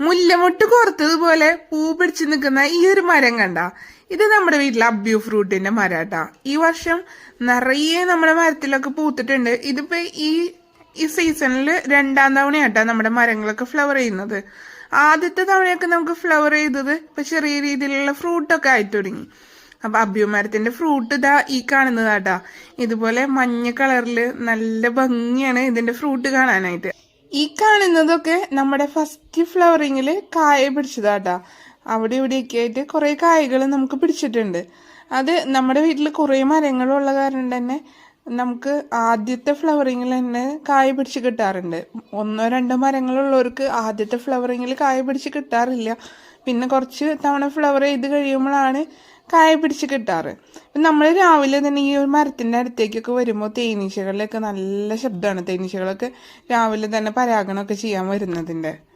മുല്ലമൊട്ട് കോർത്തതുപോലെ പൂ പിടിച്ചു നിൽക്കുന്ന ഈ ഒരു മരം കണ്ട. ഇത് നമ്മുടെ വീട്ടിലെ അബ്യൂ ഫ്രൂട്ടിന്റെ മരാട്ടാ. ഈ വർഷം നിറയെ നമ്മുടെ മരത്തിലൊക്കെ പൂത്തിട്ടുണ്ട്. ഇതിപ്പോ ഈ ഈ സീസണിൽ രണ്ടാം തവണയാട്ടാ നമ്മുടെ മരങ്ങളൊക്കെ ഫ്ലവർ ചെയ്യുന്നത്. ആദ്യത്തെ തവണയൊക്കെ നമുക്ക് ഫ്ലവർ ചെയ്തത് ഇപ്പൊ ചെറിയ രീതിയിലുള്ള ഫ്രൂട്ടൊക്കെ ആയി തുടങ്ങി. അപ്പൊ മരത്തിന്റെ ഫ്രൂട്ട് ഇതാ ഈ കാണുന്നതാട്ടാ. ഇതുപോലെ മഞ്ഞ കളറിൽ നല്ല ഭംഗിയാണ് ഇതിന്റെ ഫ്രൂട്ട് കാണാനായിട്ട്. ഈ കാണുന്നതൊക്കെ നമ്മുടെ ഫസ്റ്റ് ഫ്ലവറിങ്ങിൽ കായ പിടിച്ചതാട്ടാ. അവിടെ ഇവിടെയൊക്കെ ആയിട്ട് കുറേ കായകൾ നമുക്ക് പിടിച്ചിട്ടുണ്ട്. അത് നമ്മുടെ വീട്ടിൽ കുറേ മരങ്ങളുള്ള കാരണം തന്നെ നമുക്ക് ആദ്യത്തെ ഫ്ലവറിങ്ങിൽ തന്നെ കായ പിടിച്ച് കിട്ടാറുണ്ട്. ഒന്നോ രണ്ടോ മരങ്ങളുള്ളവർക്ക് ആദ്യത്തെ ഫ്ലവറിങ്ങിൽ കായ പിടിച്ച് കിട്ടാറില്ല. പിന്നെ കുറച്ച് തവണ ഫ്ലവർ ചെയ്ത് കഴിയുമ്പോഴാണ് കായ പിടിച്ച് കിട്ടാറ്. നമ്മൾ രാവിലെ തന്നെ ഈ ഒരു മരത്തിന്റെ അടുത്തേക്കൊക്കെ വരുമ്പോൾ തേനീച്ചകളിലൊക്കെ നല്ല ശബ്ദമാണ് തേനീച്ചകളൊക്കെ രാവിലെ തന്നെ പരാഗണമൊക്കെ ചെയ്യാൻ വരുന്നതിന്റെ.